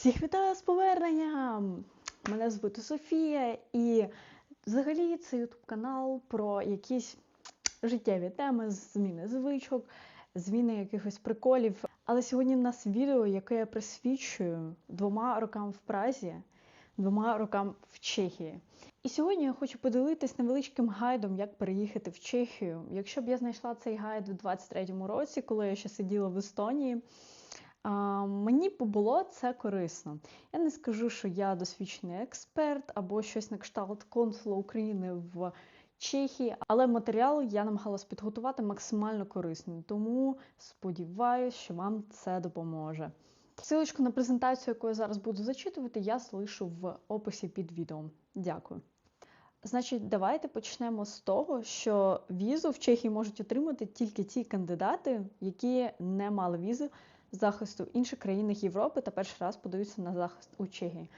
Всіх вітаю з поверненням! Мене звати Софія, і взагалі це ютуб канал про якісь життєві теми, зміни звичок, зміни якихось приколів. Але сьогодні в нас відео, яке я присвячую двома рокам в Празі, двома рокам в Чехії. І сьогодні я хочу поділитись невеличким гайдом, як переїхати в Чехію. Якщо б я знайшла цей гайд у 23-му році, коли я ще сиділа в Естонії. Мені було це корисно. Я не скажу, що я досвідчений експерт або щось на кшталт консула України в Чехії, але матеріал я намагалась підготувати максимально корисний, тому сподіваюся, що вам це допоможе. Силочку на презентацію, яку я зараз буду зачитувати, я залишу в описі під відео. Дякую. Значить, давайте почнемо з того, що візу в Чехії можуть отримати тільки ті кандидати, які не мали візи захисту в інших країнах Європи та перший раз подаються на захист у Чехії.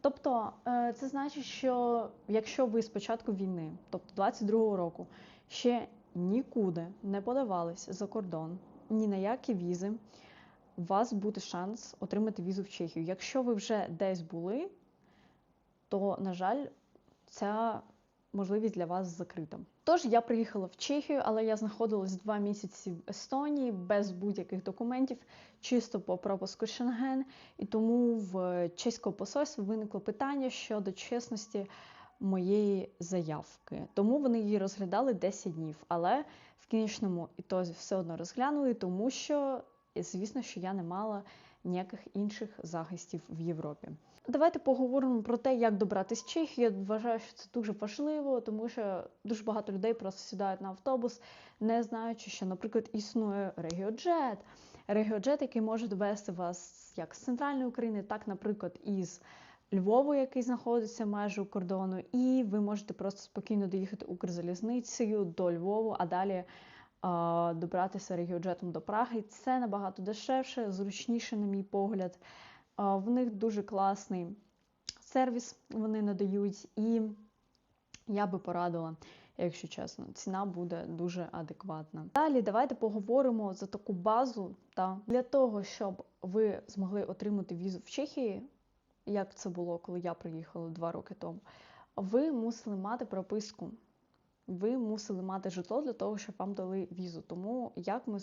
Тобто, е, це значить, що якщо ви з початку війни, тобто 22-го року, ще нікуди не подавались за кордон, ні на які візи, у вас буде шанс отримати візу в Чехію. Якщо ви вже десь були, то, на жаль, ця можливість для вас закрита. Тож я приїхала в Чехію, але я знаходилась два місяці в Естонії без будь-яких документів, чисто по пропуску Шенген, і тому в чеського посольства виникло питання щодо чесності моєї заявки. Тому вони її розглядали 10 днів, але в кінечному ітозі все одно розглянули, тому що, звісно, що я не мала ніяких інших захистів в Європі. Давайте поговоримо про те, як добратися Чехії. Я вважаю, що це дуже важливо, тому що дуже багато людей просто сідають на автобус, не знаючи, що, наприклад, існує регіоджет. Регіоджет, який може довести вас як з центральної України, так, наприклад, із Львову, який знаходиться майже у кордону, і ви можете просто спокійно доїхати Укрзалізницею до Львову, а далі добратися регіоджетом до Праги. Це набагато дешевше, зручніше, на мій погляд. В них дуже класний сервіс вони надають, і я би порадила, якщо чесно, ціна буде дуже адекватна. Далі давайте поговоримо за таку базу. Та Для того, щоб ви змогли отримати візу в Чехії, як це було, коли я приїхала два роки тому, ви мусили мати прописку. Ви мусили мати житло для того, щоб вам дали візу. Тому як ми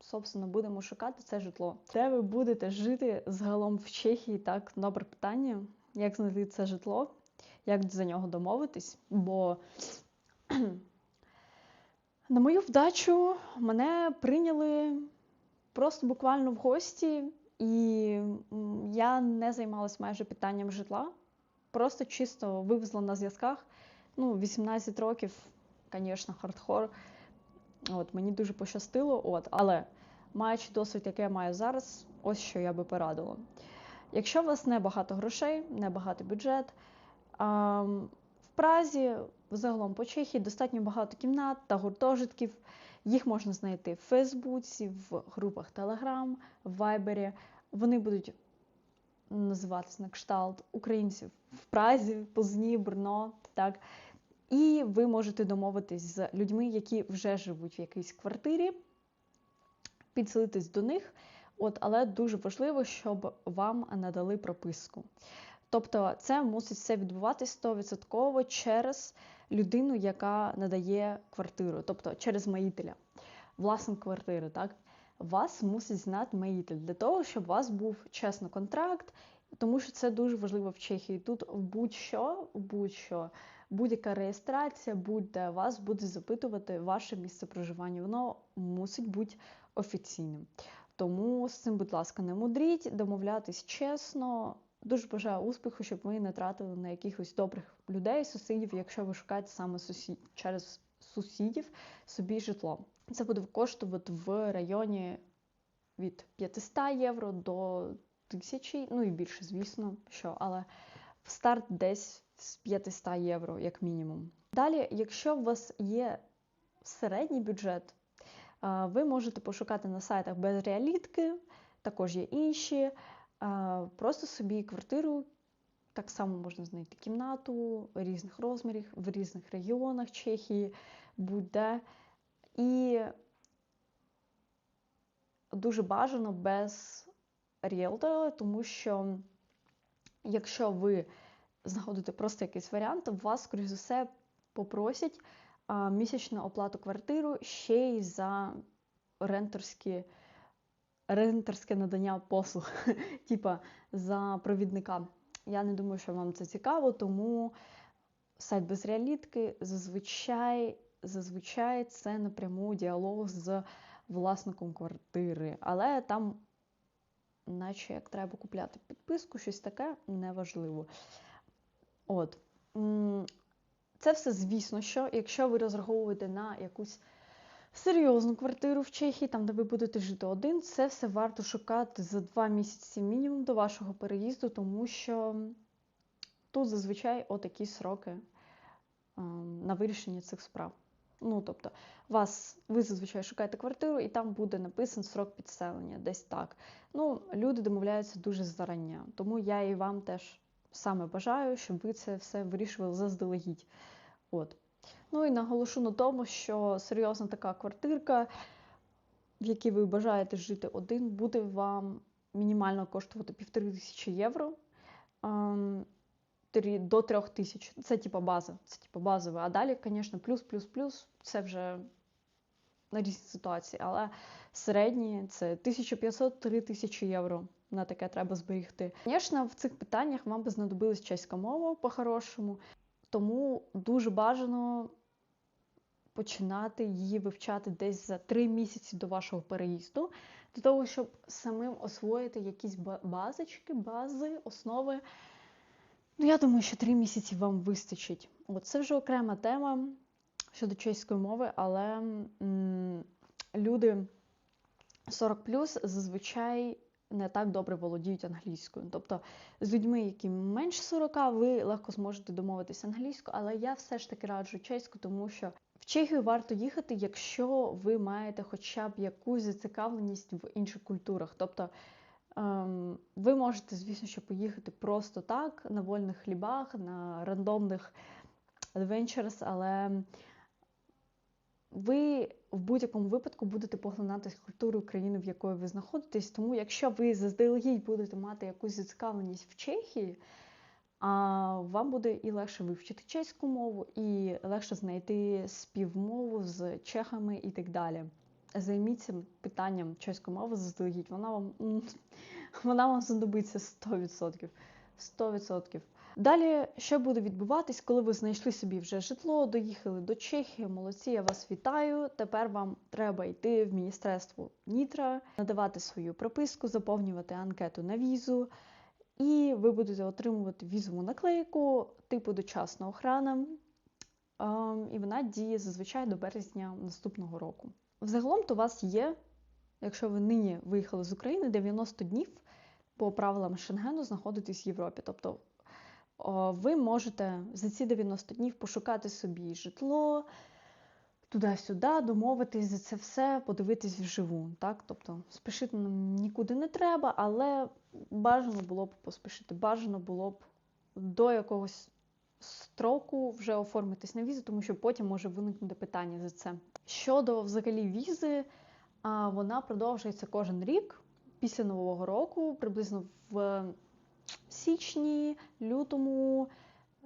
собственно, будемо шукати це житло. Де ви будете жити загалом в Чехії? Так, добре питання. Як знайти це житло? Як за нього домовитись? Бо на мою вдачу мене прийняли просто буквально в гості, і я не займалась майже питанням житла. Просто чисто вивезла на зв'язках. Ну, 18 років, звісно, хардхор. От, Мені дуже пощастило, от, але маючи досвід, який я маю зараз, ось що я би порадила. Якщо у вас не багато грошей, не багато бюджет, в Празі, взагалом по Чехії, достатньо багато кімнат та гуртожитків. Їх можна знайти в Фейсбуці, в групах Телеграм, в Вайбері. Вони будуть називатися на кшталт українців в Празі, Позні, Брно. так. І ви можете домовитись з людьми, які вже живуть в якійсь квартирі, підселитись до них. От, Але дуже важливо, щоб вам надали прописку. Тобто це мусить все відбуватись 100% через людину, яка надає квартиру, тобто через маїтеля, власник квартири. так? Вас мусить знати маїтель для того, щоб у вас був чесно контракт, тому що це дуже важливо в Чехії. Тут будь-що, будь-що будь-яка реєстрація, будь-де вас буде запитувати ваше місце проживання. Воно мусить бути офіційним. Тому з цим, будь ласка, не мудріть, домовлятись чесно. Дуже бажаю успіху, щоб ви не тратили на якихось добрих людей, сусідів, якщо ви шукаєте саме сусід через сусідів собі житло. Це буде коштувати в районі від 500 євро до 1000, ну і більше, звісно, що, але в старт десь з 500 євро, як мінімум. Далі, якщо у вас є середній бюджет, ви можете пошукати на сайтах без реалітки, також є інші. Просто собі квартиру, так само можна знайти кімнату різних розмірів, в різних регіонах Чехії, будь-де. І дуже бажано без ріелтора, тому що Якщо ви знаходите просто якийсь варіант, вас, скоріш за все, попросять місячну оплату квартиру ще й за ренторські, ренторське надання послуг, типа за провідника. Я не думаю, що вам це цікаво, тому сайт без реалітки зазвичай, зазвичай це напряму діалог з власником квартири, але там, наче як треба купляти підписку, щось таке неважливо. От. Це все, звісно, що якщо ви розраховуєте на якусь серйозну квартиру в Чехії, там, де ви будете жити один, це все варто шукати за два місяці мінімум до вашого переїзду, тому що тут зазвичай отакі сроки ем, на вирішення цих справ. Ну, тобто, вас, ви зазвичай шукаєте квартиру, і там буде написан срок підселення, десь так. Ну, люди домовляються дуже зарання. Тому я і вам теж саме бажаю, щоб ви це все вирішували заздалегідь. От. Ну і наголошу на тому, що серйозна така квартирка, в якій ви бажаєте жити один, буде вам мінімально коштувати півтори тисячі євро ем, до трьох тисяч. Це типа база, це типа базове. А далі, звісно, плюс, плюс, плюс це вже на різні ситуації. Але середні це 1500-3000 євро. На таке треба зберігти. Звісно, в цих питаннях вам би знадобилась чеська мова по-хорошому, тому дуже бажано починати її вивчати десь за три місяці до вашого переїзду, для того, щоб самим освоїти якісь базочки, бази, основи. Ну, я думаю, що три місяці вам вистачить. От це вже окрема тема щодо чеської мови, але м люди 40 зазвичай не так добре володіють англійською. Тобто з людьми, які менш 40, ви легко зможете домовитися англійською, але я все ж таки раджу чеську, тому що в Чехію варто їхати, якщо ви маєте хоча б якусь зацікавленість в інших культурах. Тобто ем, ви можете, звісно, що поїхати просто так, на вольних хлібах, на рандомних adventures, але ви в будь-якому випадку будете поглинати культуру країни, в якої ви знаходитесь. Тому, якщо ви заздалегідь будете мати якусь зацікавленість в Чехії, а вам буде і легше вивчити чеську мову, і легше знайти співмову з чехами і так далі. Займіться питанням чеської мови заздалегідь. Вона вам вона вам знадобиться 100%. 100%. Далі, що буде відбуватись, коли ви знайшли собі вже житло, доїхали до Чехії, молодці, я вас вітаю. Тепер вам треба йти в міністерство Нітра, надавати свою прописку, заповнювати анкету на візу, і ви будете отримувати візову наклейку типу дочасна охрана. І вона діє зазвичай до березня наступного року. Взагалом то у вас є, якщо ви нині виїхали з України, 90 днів по правилам Шенгену знаходитись в Європі. Тобто ви можете за ці 90 днів пошукати собі житло, туди-сюди, домовитись за це все, подивитись вживу. Так? Тобто спішити нам нікуди не треба, але бажано було б поспішити. Бажано було б до якогось строку вже оформитись на візу, тому що потім може виникнути питання за це. Щодо взагалі візи, вона продовжується кожен рік після Нового року, приблизно в січні, лютому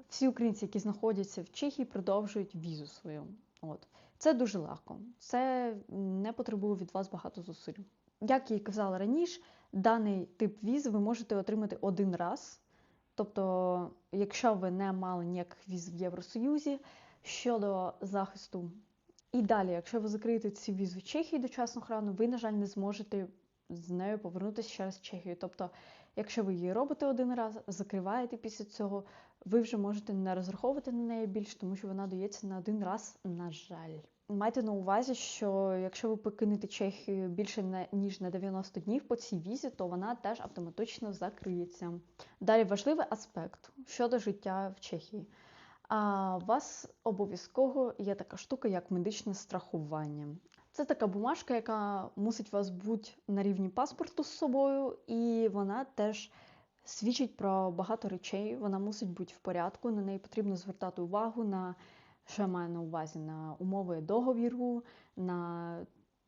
всі українці, які знаходяться в Чехії, продовжують візу свою. От. Це дуже легко. Це не потребує від вас багато зусиль. Як я і казала раніше, даний тип візи ви можете отримати один раз. Тобто, якщо ви не мали ніяких віз в Євросоюзі щодо захисту. І далі, якщо ви закриєте ці візу в Чехії дочасну охрану, ви, на жаль, не зможете з нею повернутися через Чехію. Тобто, якщо ви її робите один раз, закриваєте після цього, ви вже можете не розраховувати на неї більше, тому що вона дається на один раз, на жаль. Майте на увазі, що якщо ви покинете Чехію більше ніж на 90 днів по цій візі, то вона теж автоматично закриється. Далі важливий аспект щодо життя в Чехії. А у вас обов'язково є така штука, як медичне страхування. Це така бумажка, яка мусить вас бути на рівні паспорту з собою, і вона теж свідчить про багато речей. Вона мусить бути в порядку, на неї потрібно звертати увагу на що я маю на увазі на умови договіру, на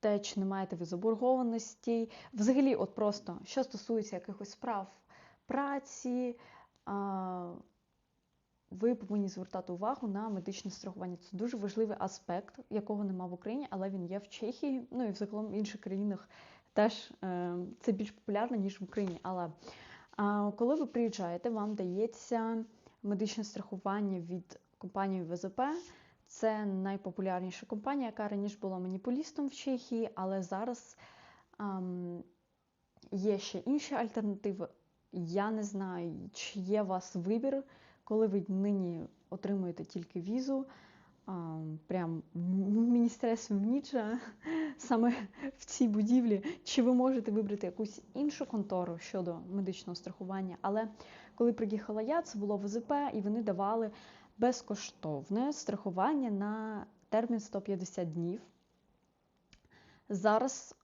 те, чи не маєте ви заборгованості. Взагалі, от просто що стосується якихось справ праці, ви повинні звертати увагу на медичне страхування. Це дуже важливий аспект, якого нема в Україні, але він є в Чехії, ну і в інших країнах теж е, це більш популярно, ніж в Україні. Але коли ви приїжджаєте, вам дається медичне страхування від компанії ВЗП. Це найпопулярніша компанія, яка раніше була монополістом в Чехії, але зараз ам, є ще інші альтернативи. Я не знаю, чи є у вас вибір, коли ви нині отримуєте тільки візу. Прям в міністерстві Ніча, саме в цій будівлі, чи ви можете вибрати якусь іншу контору щодо медичного страхування. Але коли приїхала я, це було ВЗП, і вони давали безкоштовне страхування на термін 150 днів. Зараз,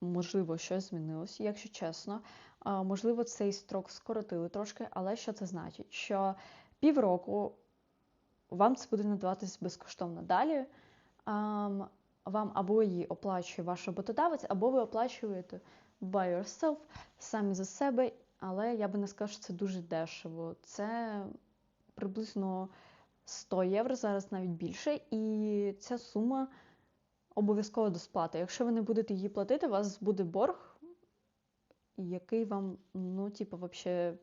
можливо, щось змінилось, якщо чесно. Можливо, цей строк скоротили трошки, але що це значить? Що півроку вам це буде надаватись безкоштовно. Далі вам або її оплачує ваш роботодавець, або ви оплачуєте by yourself, самі за себе, але я би не сказала, що це дуже дешево. Це приблизно 100 євро, зараз навіть більше, і ця сума обов'язково до сплати. Якщо ви не будете її платити, у вас буде борг, який вам, ну, типу, взагалі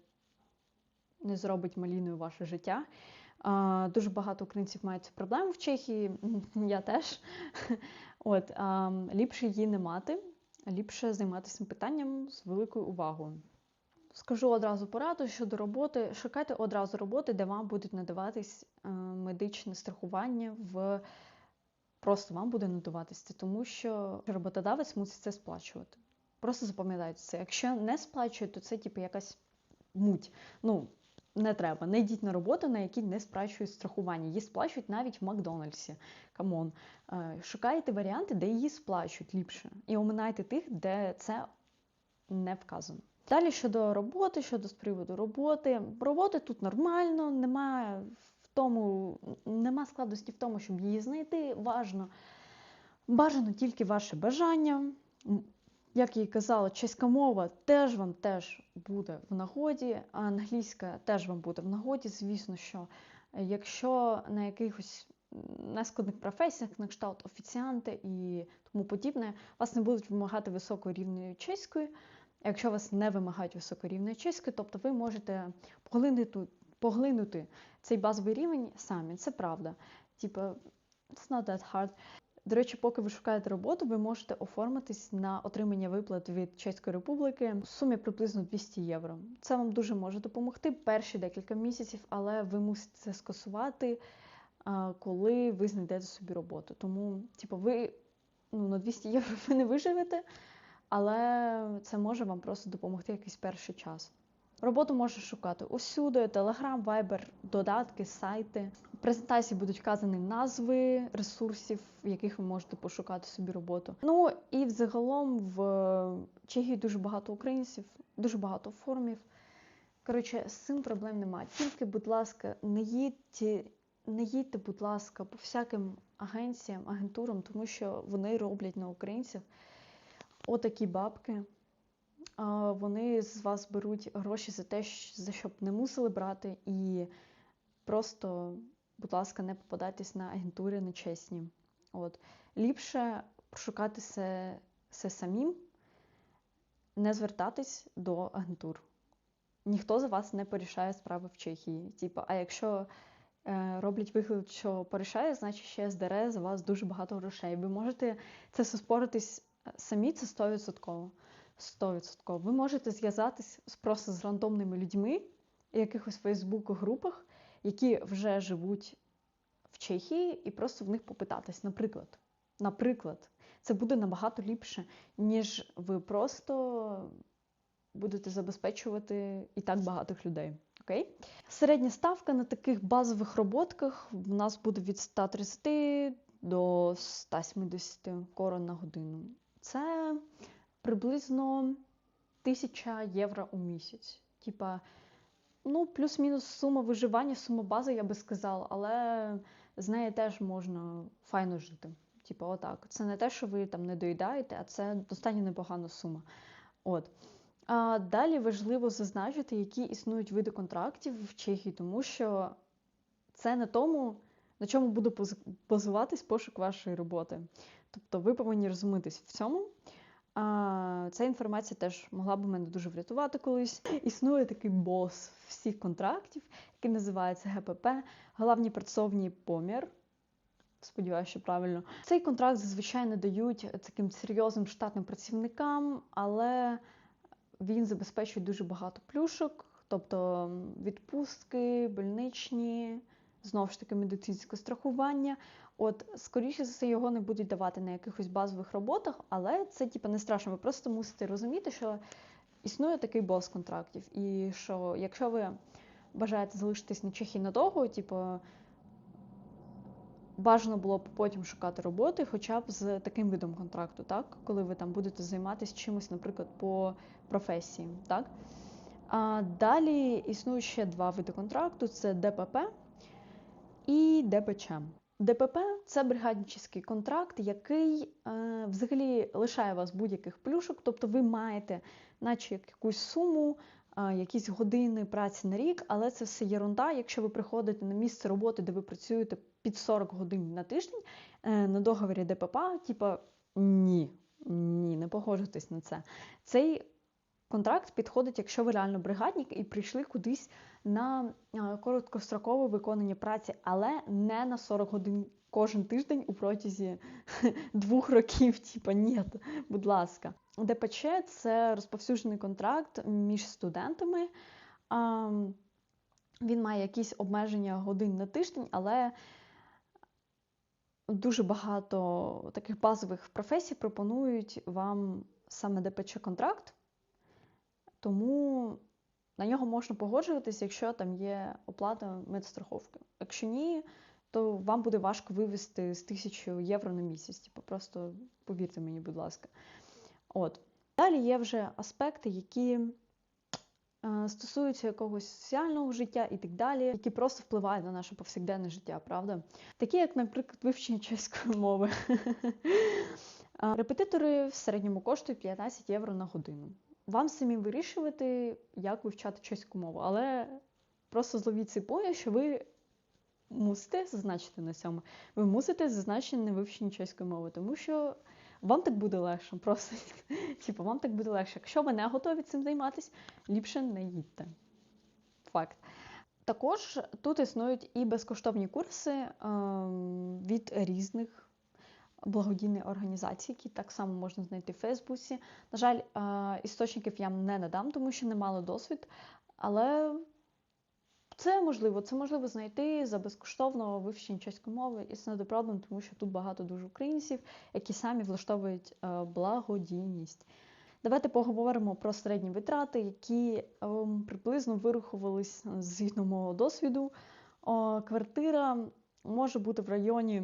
не зробить маліною ваше життя. Дуже багато українців мають цю проблему в Чехії, я теж. От, Ліпше її не мати, ліпше займатися питанням з великою увагою. Скажу одразу пораду щодо роботи. Шукайте одразу роботи, де вам будуть надаватись е, медичне страхування в просто вам буде надаватись це, тому що роботодавець мусить це сплачувати. Просто запам'ятайте це. Якщо не сплачує, то це типу якась муть. Ну, не треба. Не йдіть на роботу, на якій не сплачують страхування. Її сплачують навіть в Макдональдсі. Камон. Е, шукайте варіанти, де її сплачують ліпше. І оминайте тих, де це не вказано. Далі щодо роботи, щодо з приводу роботи. Роботи тут нормально, немає в тому, нема складності в тому, щоб її знайти. Важно. Бажано тільки ваше бажання. Як і казала, чеська мова теж вам теж буде в нагоді, а англійська теж вам буде в нагоді. Звісно, що якщо на якихось нескладних професіях, на кшталт офіціанти і тому подібне, вас не будуть вимагати високої рівною чеської. Якщо вас не вимагають високорівної чистки, тобто ви можете поглинути поглинути цей базовий рівень самі, це правда. Типу, it's not that hard. До речі, поки ви шукаєте роботу, ви можете оформитись на отримання виплат від Чеської Республіки в сумі приблизно 200 євро. Це вам дуже може допомогти перші декілька місяців, але ви мусите це скасувати, коли ви знайдете собі роботу. Тому, типу, ви ну, на 200 євро ви не виживете але це може вам просто допомогти якийсь перший час. Роботу можна шукати усюди: Telegram, Viber, додатки, сайти. В презентації будуть вказані назви ресурсів, в яких ви можете пошукати собі роботу. Ну і взагалом в Чехії дуже багато українців, дуже багато форумів. Коротше, з цим проблем немає. Тільки, будь ласка, не їдьте, не їдьте, будь ласка, по всяким агенціям, агентурам, тому що вони роблять на українців отакі бабки. Вони з вас беруть гроші за те, за що б не мусили брати, і просто, будь ласка, не попадайтесь на агентури нечесні. От. Ліпше пошукати все, все самим, не звертатись до агентур. Ніхто за вас не порішає справи в Чехії. Типу, а якщо е, роблять вигляд, що порішає, значить ще здере за вас дуже багато грошей. Ви можете це споритись самі це 100%. 100%. Ви можете зв'язатись просто з рандомними людьми в якихось Фейсбук-групах, які вже живуть в Чехії, і просто в них попитатись. Наприклад, наприклад, це буде набагато ліпше, ніж ви просто будете забезпечувати і так багатих людей. Окей? Середня ставка на таких базових роботках в нас буде від 130 до 170 корон на годину це приблизно 1000 євро у місяць. Типа, ну, плюс-мінус сума виживання, сума бази, я би сказала, але з неї теж можна файно жити. Типа, отак. Це не те, що ви там не доїдаєте, а це достатньо непогана сума. От. А далі важливо зазначити, які існують види контрактів в Чехії, тому що це на тому, на чому буде базуватись пошук вашої роботи. Тобто ви повинні розумітись в цьому. Ця інформація теж могла б мене дуже врятувати колись. Існує такий бос всіх контрактів, який називається ГПП, головні працовні помір. Сподіваюся, що правильно. Цей контракт зазвичай не дають таким серйозним штатним працівникам, але він забезпечує дуже багато плюшок, тобто відпустки, больничні, знову ж таки медицинське страхування. От, скоріше за все, його не будуть давати на якихось базових роботах, але це типу, не страшно. Ви просто мусите розуміти, що існує такий бос контрактів. І що якщо ви бажаєте залишитись на Чехії надовго, типу, бажано було б потім шукати роботи, хоча б з таким видом контракту, так? коли ви там будете займатися чимось, наприклад, по професії. Так? А далі існують ще два види контракту: це ДПП і ДПЧ. ДПП це бригаднический контракт, який е, взагалі лишає вас будь-яких плюшок, тобто ви маєте, наче якусь суму, е, якісь години праці на рік, але це все єрунда. Якщо ви приходите на місце роботи, де ви працюєте під 40 годин на тиждень е, на договорі ДПП, типа ні, ні, не погоджуйтесь на це. Цей контракт підходить, якщо ви реально бригадник і прийшли кудись на е, короткострокове виконання праці, але не на 40 годин кожен тиждень у протязі двох років. Типа, ні, будь ласка. ДПЧ це розповсюджений контракт між студентами. Він має якісь обмеження годин на тиждень, але дуже багато таких базових професій пропонують вам саме ДПЧ-контракт, тому на нього можна погоджуватись, якщо там є оплата медстраховки. Якщо ні, то вам буде важко вивести з 1000 євро на місяць. Типу, просто повірте мені, будь ласка. От. Далі є вже аспекти, які е, стосуються якогось соціального життя і так далі, які просто впливають на наше повсякденне життя, правда? Такі, як, наприклад, вивчення чеської мови. Репетитори в середньому коштують 15 євро на годину. Вам самі вирішувати, як вивчати чеську мову, але просто зловіть цей поняв, що ви мусите зазначити на цьому. Ви мусите зазначити на вивченні чеської мови, тому що вам так буде легше. Просто типу, вам так буде легше. Якщо ви не готові цим займатися, ліпше не їдьте. Факт. Також тут існують і безкоштовні курси ем, від різних благодійних організацій, які так само можна знайти в Фейсбуці. На жаль, е, істочників я не надам, тому що не мала досвід, але це можливо, це можливо знайти за безкоштовно вивчення чеської мови. І це не проблем, тому що тут багато дуже українців, які самі влаштовують е, благодійність. Давайте поговоримо про середні витрати, які ем, приблизно вирахувались згідно мого досвіду. О, квартира може бути в районі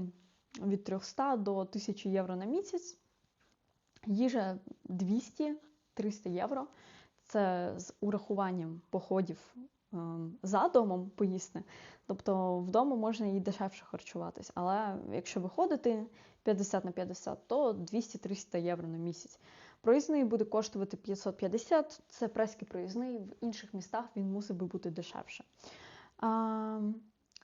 від 300 до 1000 євро на місяць. Їжа 200-300 євро. Це з урахуванням походів ем, за домом поїсти. Тобто вдома можна і дешевше харчуватись. Але якщо виходити 50 на 50, то 200-300 євро на місяць. Проїзний буде коштувати 550, це преський проїзний, в інших містах він мусить би бути дешевше. А,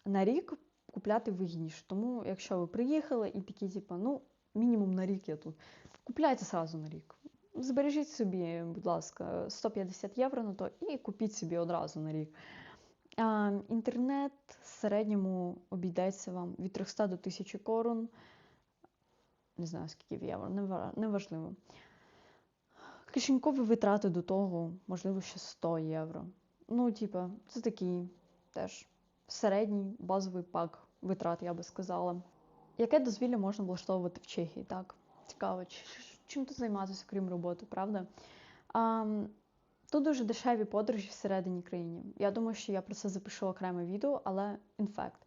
на рік купляти вигідніше. Тому, якщо ви приїхали і такі, типу, ну, мінімум на рік я тут, купляйте сразу на рік. Збережіть собі, будь ласка, 150 євро на то і купіть собі одразу на рік. А, інтернет в середньому обійдеться вам від 300 до 1000 корон. Не знаю, скільки в євро, неважливо. Кишенькові витрати до того, можливо, ще 100 євро. Ну, типа, це такий теж середній базовий пак витрат, я би сказала. Яке дозвілля можна влаштовувати в Чехії? Так, цікаво, чим тут займатися, крім роботи, правда? А, Тут дуже дешеві подорожі всередині країни. Я думаю, що я про це запишу окреме відео, але інфект.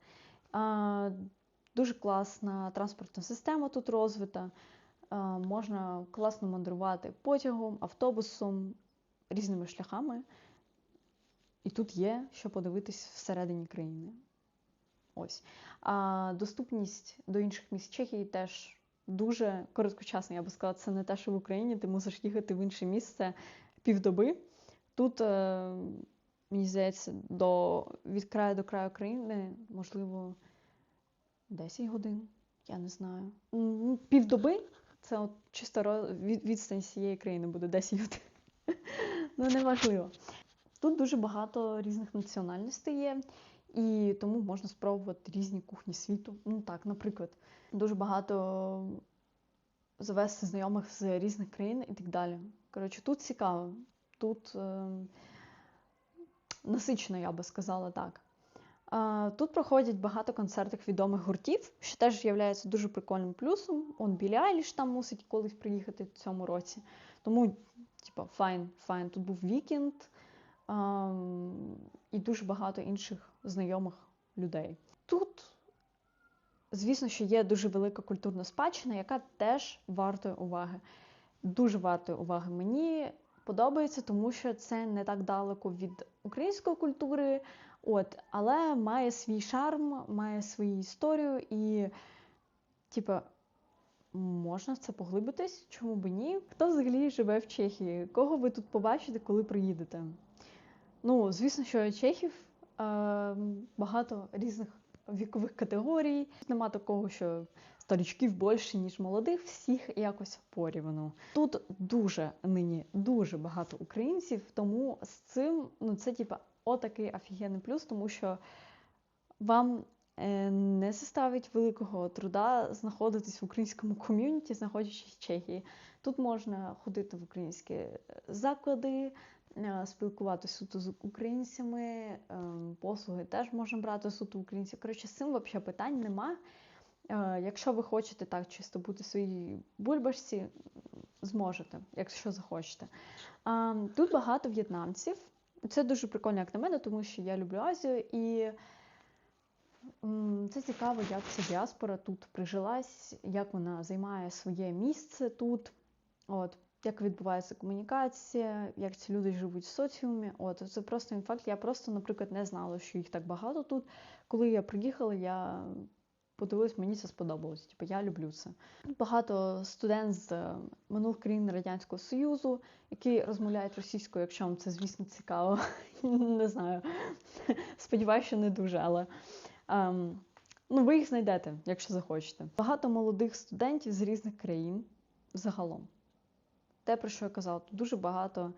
Дуже класна транспортна система тут розвита. А, можна класно мандрувати потягом, автобусом, різними шляхами. І тут є що подивитись всередині країни. Ось. А доступність до інших міст Чехії теж дуже короткочасна, я би сказала, це не те, що в Україні ти мусиш їхати в інше місце півдоби. Тут, е, мені здається, до, від краю до краю країни, можливо, 10 годин, я не знаю. Півдоби це от чисто від, відстань цієї країни буде 10 годин. Ну, неважливо. Тут дуже багато різних національностей є, і тому можна спробувати різні кухні світу. Ну так, наприклад, дуже багато завести знайомих з різних країн і так далі. Коротше, тут цікаво, тут е, насичено, я би сказала так. Тут проходять багато концертів відомих гуртів, що теж є дуже прикольним плюсом. Он Білі Айліш там мусить колись приїхати в цьому році. Тому, типа, файн, файн. Тут був вікенд а, і дуже багато інших знайомих людей. Тут, звісно, що є дуже велика культурна спадщина, яка теж вартує уваги. Дуже вартує уваги. Мені подобається, тому що це не так далеко від української культури. От, але має свій шарм, має свою історію і, типа, можна в це поглибитись, чому б ні? Хто взагалі живе в Чехії? Кого ви тут побачите, коли приїдете? Ну, звісно, що чехів е, багато різних вікових категорій. Нема такого, що старичків більше, ніж молодих, всіх якось порівну. Тут дуже нині дуже багато українців, тому з цим ну це типа отакий офігенний плюс, тому що вам е, не составить великого труда знаходитись в українському ком'юніті, знаходячись в Чехії. Тут можна ходити в українські заклади, спілкуватися суто з українцями, е, послуги теж можна брати суто українців. Коротше, з цим взагалі питань нема. Е, Якщо ви хочете так чисто бути в своїй бульбашці, зможете, якщо захочете. Тут багато в'єтнамців. Це дуже прикольно, як на мене, тому що я люблю Азію, і це цікаво, як ця діаспора тут прижилась, як вона займає своє місце тут. От, як відбувається комунікація, як ці люди живуть в соціумі. От, це просто він факт. Я просто, наприклад, не знала, що їх так багато тут. Коли я приїхала, я подивилась, мені це сподобалось. Типу, я люблю це. Багато студент з е, минулих країн Радянського Союзу, які розмовляють російською, якщо вам це, звісно, цікаво. Не знаю. Сподіваюся, що не дуже, але ем, ну, ви їх знайдете, якщо захочете. Багато молодих студентів з різних країн загалом. Те, про що я казала, тут дуже багато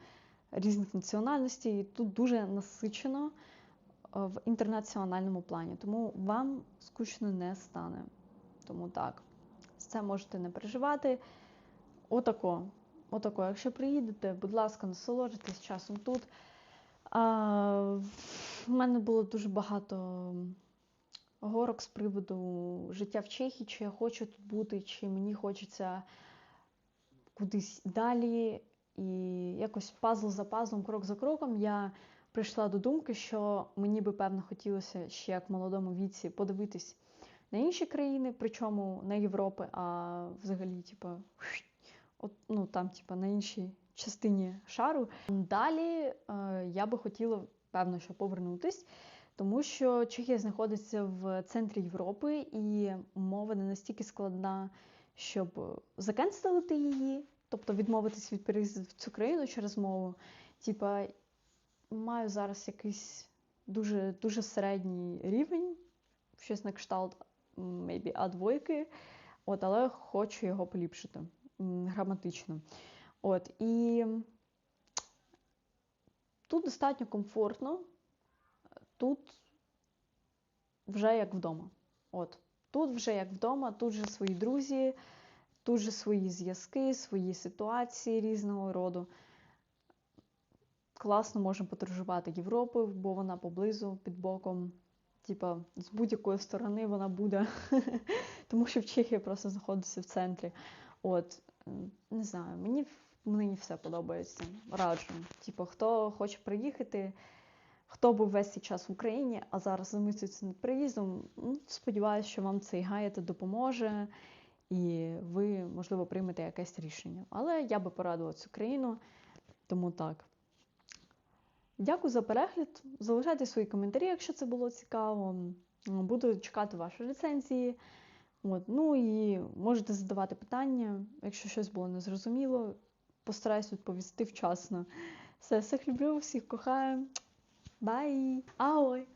різних національностей, і тут дуже насичено в інтернаціональному плані, тому вам скучно не стане. Тому так, це можете не переживати. Отако. Отако. Якщо приїдете, будь ласка, насолоджуйтесь часом тут. А, В мене було дуже багато горок з приводу життя в Чехії, чи я хочу тут бути, чи мені хочеться кудись далі. І якось пазл за пазлом, крок за кроком я прийшла до думки, що мені би певно хотілося ще як молодому віці подивитись на інші країни, причому не Європи, а взагалі, типу, от, ну там, типу, на іншій частині шару. Далі е, я би хотіла, певно, що повернутись. Тому що Чехія знаходиться в центрі Європи, і мова не настільки складна, щоб закенселити її, тобто відмовитись від переїзду в цю країну через мову. Типа, маю зараз якийсь дуже дуже середній рівень, щось на кшталт maybe А2, от, але хочу його поліпшити граматично. От, І тут достатньо комфортно, тут вже як вдома. От, Тут вже як вдома, тут же свої друзі, тут же свої зв'язки, свої ситуації різного роду класно можемо подорожувати Європою, бо вона поблизу під боком. Типа, з будь-якої сторони вона буде, тому що в Чехії просто знаходиться в центрі. От, не знаю, мені мені все подобається. Раджу. Типу, хто хоче приїхати, хто був весь цей час в Україні, а зараз замислюється над приїздом, ну, сподіваюся, що вам цей гайд допоможе, і ви, можливо, приймете якесь рішення. Але я би порадила цю країну, тому так. Дякую за перегляд. Залишайте свої коментарі, якщо це було цікаво. Буду чекати ваші рецензії. От. Ну і можете задавати питання, якщо щось було незрозуміло. постараюсь відповісти вчасно. Все, всіх люблю, всіх кохаю. Bye. Ahoj.